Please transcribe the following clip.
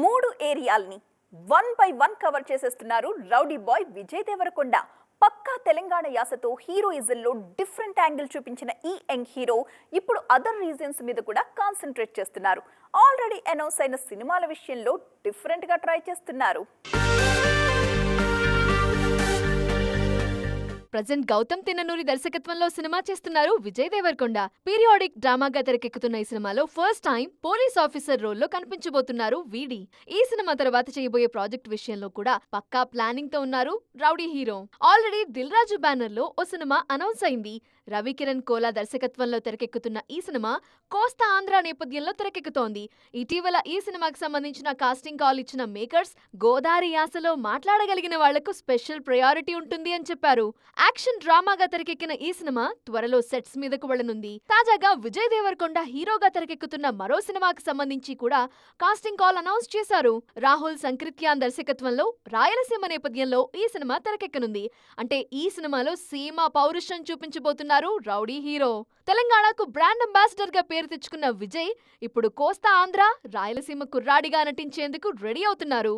మూడు ఏరియాల్ని one by one cover చేసేస్తున్నారు రౌడీ బాయ్ విజయ్ దేవరకొండ. పక్కా తెలంగాణ యాసతో హీరోయిజంలో డిఫరెంట్ యాంగిల్ చూపించిన ఈ యంగ్ హీరో ఇప్పుడు అదర్ రీజన్స్ మీద కూడా కాన్సన్ట్రేట్ చేస్తున్నారు. ఆల్రెడీ అనౌన్స్ అయిన సినిమాల విషయంలో డిఫరెంట్గా ట్రై చేస్తున్నారు. ప్రజెంట్ గౌతమ్ తిన్ననూరి దర్శకత్వంలో సినిమా చేస్తున్నారు విజయ్ దేవరకొండ. పీరియాడిక్ డ్రామాగా తెరకెక్కుతున్న ఈ సినిమాలో ఫస్ట్ టైం పోలీస్ ఆఫీసర్ రోల్లో కనిపించబోతున్నారు వీడి. ఈ సినిమా తర్వాత చేయబోయే ప్రాజెక్ట్ విషయంలో కూడా పక్కా ప్లానింగ్తో ఉన్నారు rowdy hero. Already Dil Raju బ్యానర్లో ఓ సినిమా అనౌన్స్ అయింది. రవికిరణ్ కోలా దర్శకత్వంలో తెరకెక్కుతున్న ఈ సినిమా కోస్తా ఆంధ్ర నేపథ్యంలో తెరకెక్కుతోంది. ఇటీవల ఈ సినిమాకి సంబంధించిన కాస్టింగ్ కాల్ ఇచ్చిన మేకర్స్ గోదావరి యాసలో మాట్లాడగలిగిన వాళ్ళకు స్పెషల్ ప్రయారిటీ ఉంటుంది అని చెప్పారు. యాక్షన్ డ్రామాగా తెరకెక్కిన ఈ సినిమా త్వరలో సెట్స్ మీదకు వెళ్ళనుంది తాజాగా విజయ్ దేవరకొండ హీరోగా తెరకెక్కుతున్న మరో సినిమాకి సంబంధించి కూడా కాస్టింగ్ కాల్ అనౌన్స్ చేశారు. రాహుల్ సంకృత్యాన్ దర్శకత్వంలో రాయలసీమ నేపథ్యంలో ఈ సినిమా తెరకెక్కనుంది. అంటే ఈ సినిమాలో సీమ పౌరుషం చూపించబోతున్నారు రౌడీ హీరో. తెలంగాణకు బ్రాండ్ అంబాసిడర్గా పేరు తెచ్చుకున్న విజయ్ ఇప్పుడు కోస్తా ఆంధ్ర రాయలసీమ కుర్రాడిగా నటించేందుకు రెడీ అవుతున్నారు.